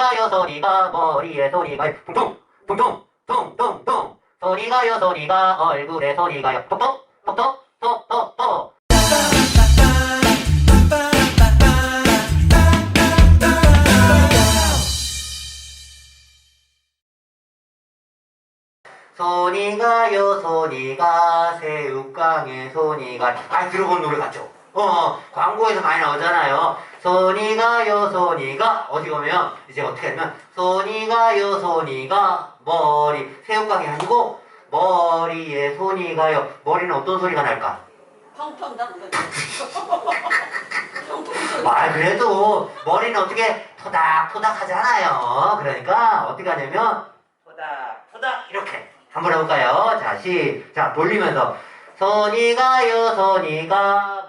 손이가요 손이가 머리에 손이가요. 퉁퉁 퉁퉁 퉁퉁퉁. 손이가요 손이가 얼굴에 손이가요. 톡톡 톡톡 톡톡톡. 손이가요 손이가 새우깡에 손이가. 많이 들어본 노래 같죠? 어, 어. 광고에서 많이 나오잖아요. 손이가요 손이가. 어디 보면 이제 어떻게 하면 손이가요 손이가 머리. 새우깡이 아니고 머리에 손이가요. 머리는 어떤 소리가 날까? 펑펑 담는 아 그래도 머리는 어떻게 토닥토닥 하잖아요. 그러니까 어떻게 하냐면 토닥토닥 이렇게 한번 해볼까요? 자, 시, 자, 돌리면서. 손이 가요, 손이 가,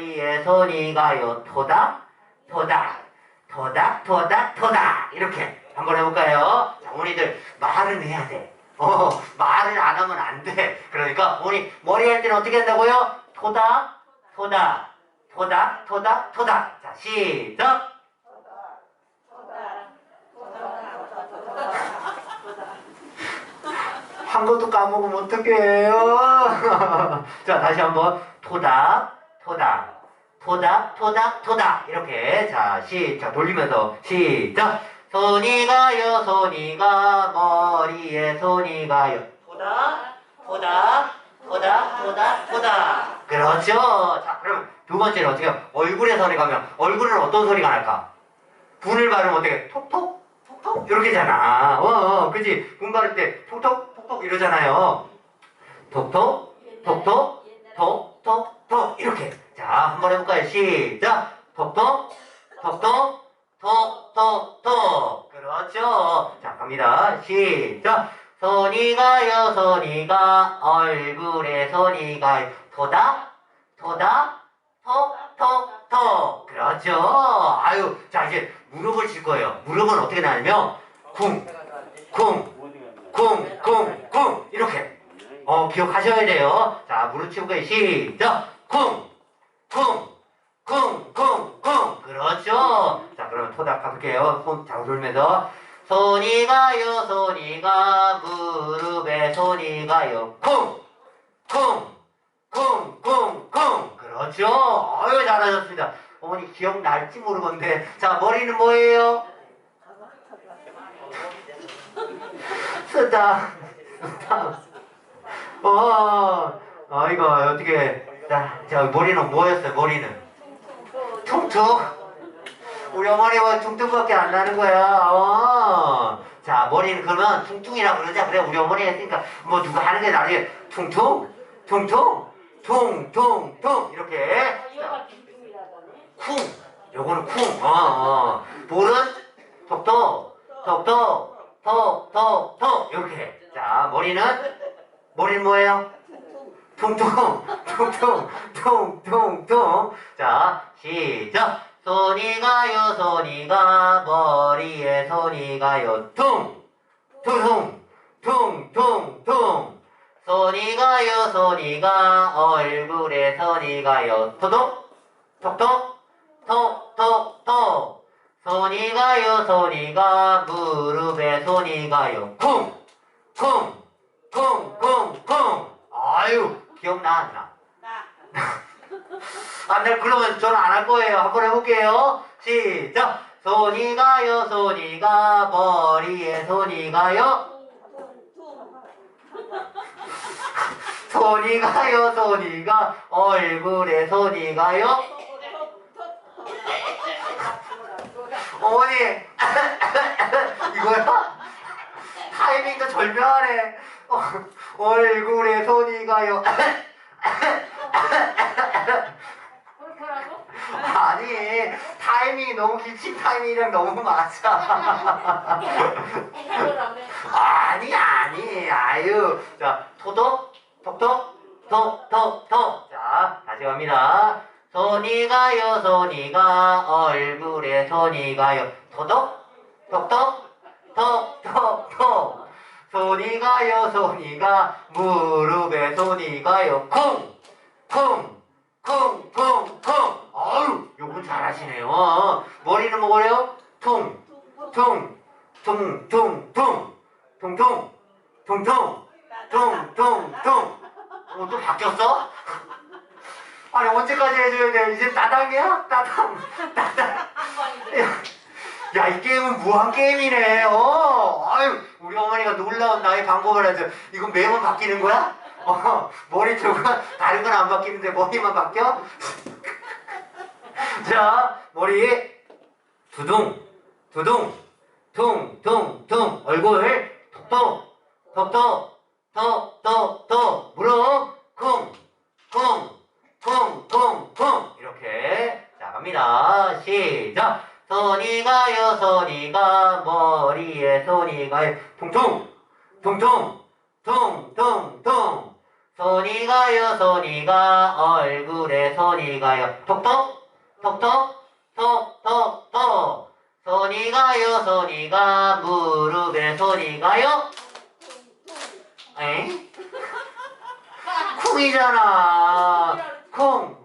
머리에 손이 가 요, 토닥, 토닥, 토닥, 토닥, 토닥. 이렇게 한번 해볼까요? 자, 어머니들, 말은 해야 돼. 어, 말을 안 하면 안 돼. 그러니까, 어머니, 머리 할 때는 어떻게 한다고요? 토닥, 토닥, 토닥, 토닥, 토닥. 자, 시작! 한 것도 까먹으면 어떡해요? 자, 다시 한번. 토닥, 토닥, 토닥, 토닥, 토닥. 이렇게. 자, 시, 자, 돌리면서. 시작. 손이 가요, 손이 가, 머리에 손이 가요. 토닥, 토닥, 토닥, 토닥, 토닥. 그렇죠. 자, 그럼 두 번째는 어떻게 해요? 얼굴에 손이 가면, 얼굴은 어떤 소리가 날까? 분을 바르면 어떻게? 톡톡? 톡톡? 이렇게잖아. 어, 어, 그지? 분 바를 때 톡톡? 톡톡 이러잖아요. 톡톡? 톡톡? 톡, 톡, 톡. 이렇게. 자, 한번 해볼까요? 시작. 톡톡? 톡톡? 톡, 톡, 톡. 그렇죠. 자, 갑니다. 시작. 손이 가요, 손이 가. 얼굴에 손이 가요. 토닥? 토닥? 톡, 톡, 톡. 그렇죠. 아유, 자, 이제 무릎을 칠 거예요. 무릎은 어떻게 나냐면, 쿵, 쿵, 쿵, 쿵, 쿵. 이렇게. 어, 기억하셔야 돼요. 자, 무릎 치고. 시작. 쿵, 쿵, 쿵, 쿵, 쿵. 그렇죠. 자, 그러면 토닥 가볼게요. 손 잡아 돌면서. 손이 가요, 손이 가. 무릎에 손이 가요. 쿵, 쿵, 쿵, 쿵, 쿵. 그렇죠. 아유, 잘하셨습니다. 어머니 기억날지 모르겠는데. 자, 머리는 뭐예요? 쓰다. 쓰다. 어, 어, 이거 어떻게, 자, 자, 머리는 뭐였어요, 머리는? 퉁퉁. 우리 어머니가 퉁퉁밖에 안 나는 거야, 어. 자, 머리는 그러면 퉁퉁이라고 그러자. 그래, 우리 어머니가 했으니까, 뭐 누가 하는 게 나중에 퉁퉁, 퉁퉁, 퉁퉁퉁, 이렇게. 자, 쿵. 요거는 쿵. 어, 어. 볼은 톡톡, 톡톡, 톡톡, 톡. 이렇게. 자, 머리는, 머리는 뭐예요? 퉁퉁, 퉁퉁, 퉁퉁퉁. 자, 시작. 손이 가요, 손이 가, 머리에 손이 가요, 퉁, 퉁, 퉁, 퉁, 퉁. 손이 가요, 손이 가, 얼굴에 손이 가요, 토독, 톡톡, 톡, 톡, 톡. 손이 가요, 손이 가, 무릎에 손이 가요, 쿵, 쿵, 쿵, 쿵, 쿵. 아유, 기억나, 안 나? 나 안 돼, 그러면 저는 안 할 거예요. 한번 해볼게요. 시작. 손이 가요, 손이 가, 머리에 손이 가요. 손이 가요, 손이 가, 얼굴에 손이 가요. 어머니, 이거야? 타이밍도 절묘하네. 어, 얼굴에 손이 가요. 타이밍이 너무 기침 타이밍이랑 너무 맞아. 아니, 아니, 아유. 자, 토독, 톡톡, 톡톡, 톡. 자, 다시 갑니다. 손이 가요, 손이 가, 얼굴에 손이 가요. 토독, 톡톡, 톡톡, 톡. 손이 가요, 손이 가, 무릎에 손이 가요. 쿵, 쿵, 쿵. 아유, 요건 잘하시네요. 머리는 뭐래요? 퉁, 퉁, 퉁, 퉁, 퉁, 퉁, 퉁, 퉁, 퉁, 퉁, 퉁, 퉁. 어, 또 바뀌었어? 아니, 언제까지 해줘야 돼? 이제 따당이야? 따당, 따당. 야, 이 게임은 무한 게임이네. 어, 아유, 우리 어머니가 놀라운 나의 방법을 하죠. 이건 매번 바뀌는 거야? 어, 머리 쪽은 다른 건 안 바뀌는데 머리만 바뀌어? 자, 머리 두둥, 두둥, 퉁, 퉁, 퉁, 얼굴 톡톡, 톡톡, 톡, 톡, 톡, 무릎 쿵, 쿵, 쿵, 쿵, 쿵 이렇게 자 갑니다. 시작. 손이 가요, 손이 가 머리에 손이 가요, 퉁퉁, 퉁퉁, 퉁퉁퉁. 손이 가요, 손이 가 얼굴에 손이 가요, 톡톡, 톡톡, 톡톡톡. 손이 가요, 손이 가 무릎에 손이 가요. 엥? 쿵이잖아. 쿵,